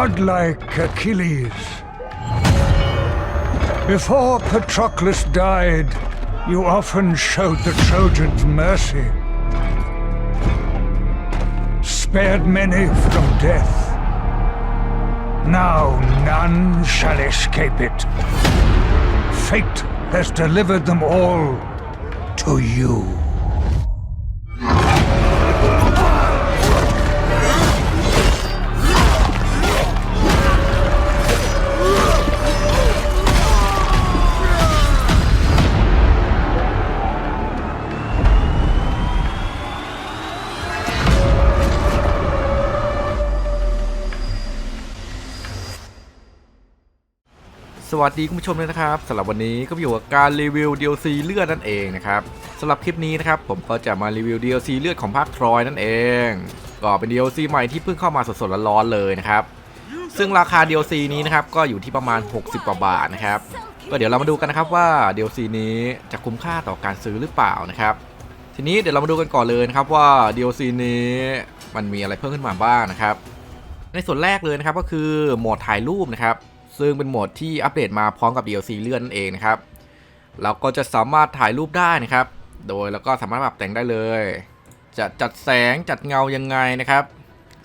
godlike Achilles. Before Patroclus died, you often showed the Trojans mercy, spared many from death. Now none shall escape it. Fate has delivered them all to you. สวัสดีคุณผู้ชมเลยนะครับสำหรับวันนี้ก็อยู่กับการรีวิว DLC เลือดนั่นเองนะครับสำหรับคลิปนี้นะครับผมก็จะมารีวิว DLC เลือดของภาคทรอยนั่นเอง ก็เป็น DLC ใหม่ที่เพิ่งเข้ามาสดๆร้อนๆเลยนะครับซึ่งราคา DLC นี้นะครับก็อยู่ที่ประมาณ 60กว่าบาทนะครับก็เดี๋ยวเรามาดูกันนะครับว่า DLC นี้จะคุ้มค่าต่อการซื้อหรือเปล่านะครับทีนี้เดี๋ยวเรามาดูกันก่อนเลยนะครับว่า DLC นี้มันมีอะไรเพิ่มขึ้นมาบ้างนะครับ ในส่วนแรกเลยนะครับก็คือโหมดถ่ายรูปนะครับ ซึ่งเป็นโหมดที่อัปเดตมาพร้อมกับ DLC เลื่อนนั่นเองนะครับเราก็จะสามารถถ่ายรูปได้นะครับ โดยเราก็สามารถปรับแต่งได้เลย จะจัดแสงจัดเงายังไงนะครับ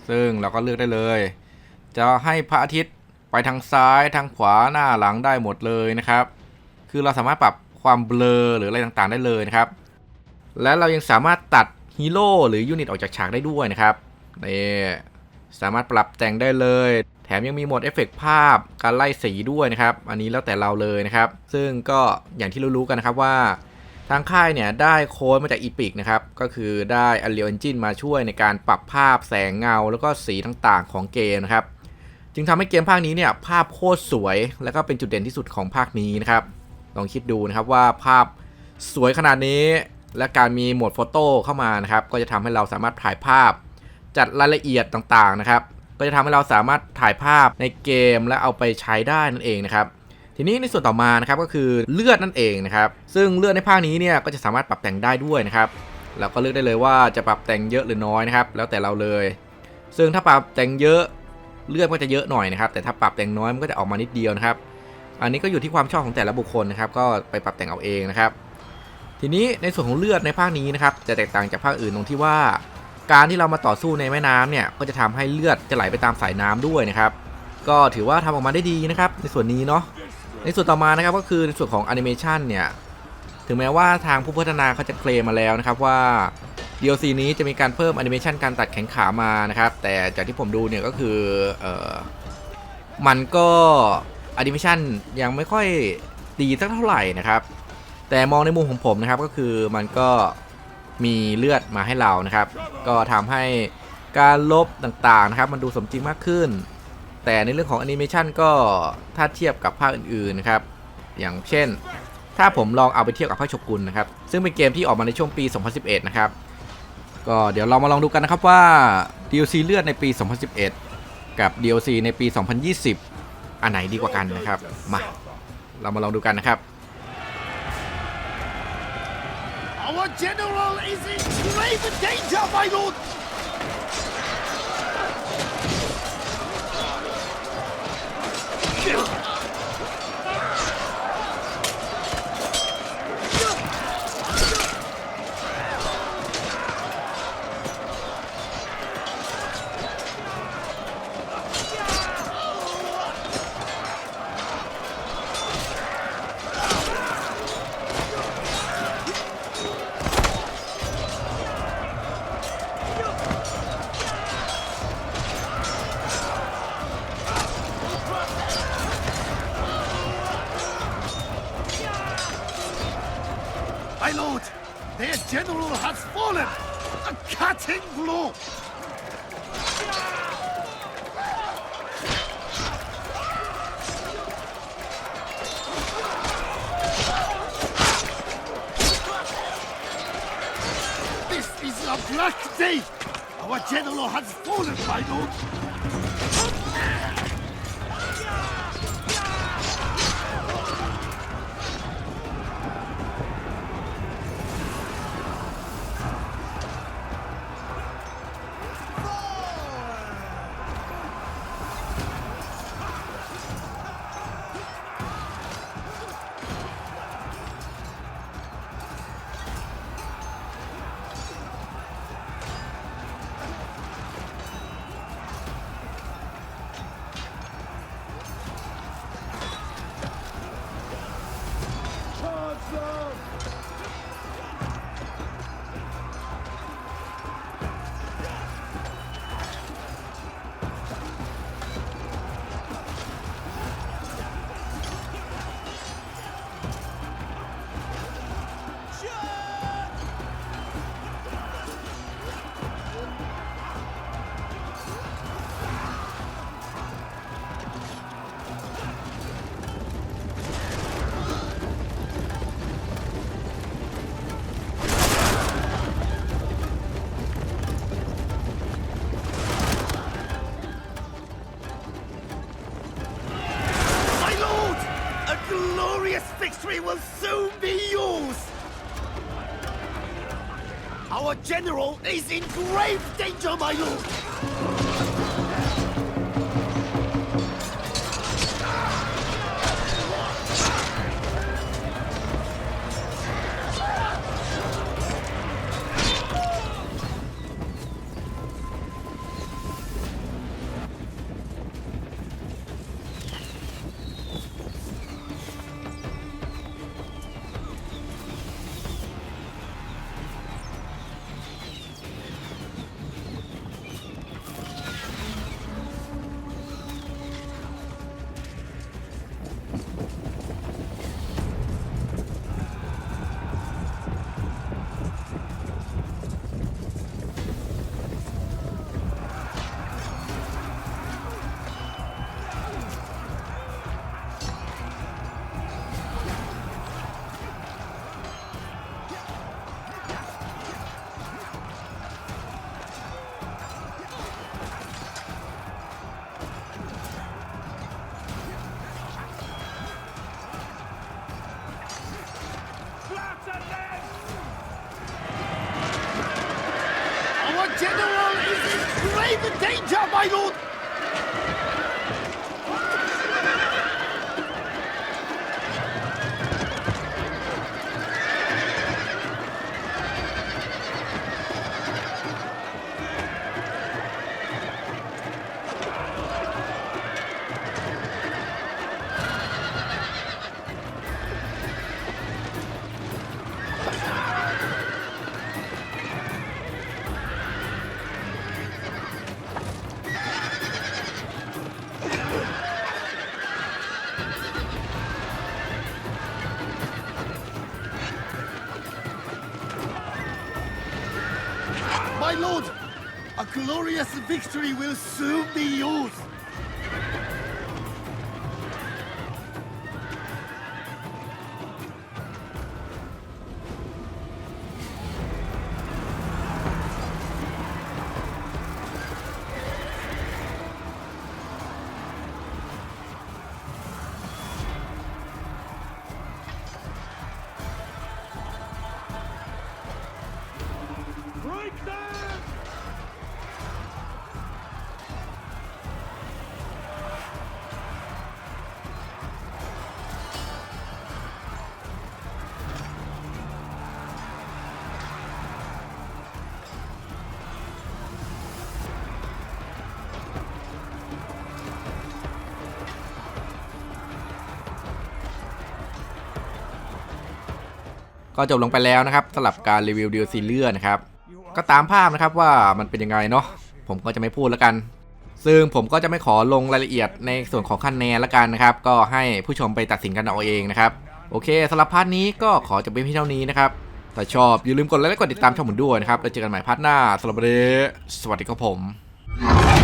ซึ่งเราก็เลือกได้เลย จะให้พระอาทิตย์ไปทางซ้ายทางขวาหน้าหลังได้หมดเลยนะครับ คือเราสามารถปรับความเบลอหรืออะไรต่างๆได้เลยนะครับ และเรายังสามารถตัดฮีโร่หรือยูนิตออกจากฉากได้ด้วยนะครับนี่สามารถปรับแต่งได้เลย แถมยังมีโหมดเอฟเฟกต์ภาพ การไล่สีด้วยนะครับ อันนี้แล้วแต่เราเลยนะครับ ซึ่งก็อย่างที่รู้ๆกันนะครับว่าทางค่ายเนี่ยได้โค้ดมาจากอีพิกนะครับ ก็คือได้ Unreal Engine มาช่วยในการปรับภาพแสงเงา แล้วก็สีต่างๆของเกมนะครับ จึงทำให้เกมภาคนี้เนี่ยภาพโคตรสวย แล้วก็เป็นจุดเด่นที่สุดของภาคนี้นะครับ ลองคิดดูนะครับว่าภาพสวยขนาดนี้ และการมีโหมดโฟโต้เข้ามานะครับ ก็จะทำให้เราสามารถถ่ายภาพ จัดรายละเอียดต่างๆนะครับ ก็จะทำให้เราสามารถถ่ายภาพในเกมและเอาไปใช้ได้นั่นเองนะครับทีนี้ในส่วนต่อมานะครับก็คือเลือดนั่นเองนะครับซึ่งเลือดในภาคนี้เนี่ยก็จะสามารถปรับแต่งได้ด้วยนะครับเราก็เลือกได้เลยว่าจะปรับแต่งเยอะหรือน้อยนะครับแล้วแต่เราเลย ซึ่งถ้าปรับแต่งเยอะเลือดก็จะเยอะหน่อยนะครับแต่ถ้าปรับแต่งน้อยมันก็จะออกมานิดเดียวนะครับอันนี้ก็อยู่ที่ความชอบของแต่ละบุคคลนะครับก็ไปปรับแต่งเอาเองนะครับ ทีนี้ในส่วนของเลือดในภาคนี้นะครับจะแตกต่างจากภาคอื่นตรงที่ว่า การที่เรามาต่อสู้ในแม่น้ำเนี่ยก็จะทำให้เลือดจะไหลไปตามสายน้ำด้วยนะครับ ก็ถือว่าทำออกมาได้ดีนะครับ ในส่วนนี้เนาะในส่วนต่อมานะครับก็คือในส่วนของแอนิเมชันเนี่ยถึงแม้ว่าทางผู้พัฒนาเขาจะเคลมมาแล้วนะครับว่า DLC นี้จะมีการเพิ่มแอนิเมชันการตัดแขนขามานะครับ แต่จากที่ผมดูเนี่ยก็คือเออมันก็แอนิเมชันยังไม่ค่อยดีสักเท่าไหร่นะครับ แต่มองในมุมของผมนะครับก็คือมันก็ มีเลือดมาให้เรานะครับ ก็ทำให้การลบต่างๆนะครับ มันดูสมจริงมากขึ้น แต่ในเรื่องของแอนิเมชันก็ถ้าเทียบกับภาคอื่นๆนะครับ อย่างเช่น ถ้าผมลองเอาไปเทียบกับภาคชกุนนะครับ ซึ่งเป็นเกมที่ออกมาในช่วงปี 2011 นะครับ ก็เดี๋ยวเรามาลองดูกันนะครับว่า DLC เลือดในปี 2011 กับ DLC ในปี 2020 อันไหนดีกว่ากันนะครับ มา เรามาลองดูกันนะครับ Our general is in grave danger, my lord! Their general has fallen! A cutting blow! This is a black day! Our general has fallen, my lord! Victory will soon be yours! Our general is in grave danger, my lord! Our general is in grave danger, my lord! Glorious victory will soon be yours. ก็จบลงไปแล้วนะครับสำหรับการรีวิว DLC เลือนนะครับ ก็ตามภาพนะครับว่ามันเป็นยังไงเนาะผมก็จะไม่พูดแล้วกัน ซึ่งผมก็จะไม่ขอลงรายละเอียดในส่วนของคะแนนละกันนะครับ ก็ให้ผู้ชมไปตัดสินกันเอาเองนะครับ โอเคสำหรับพาร์ทนี้ก็ขอจบเพียงเท่านี้นะครับถ้าชอบอย่าลืมกดไลค์และกดติดตามช่องผมด้วยนะครับแล้วเจอกันใหม่พาร์ทหน้าสำหรับวันนี้สวัสดีครับผม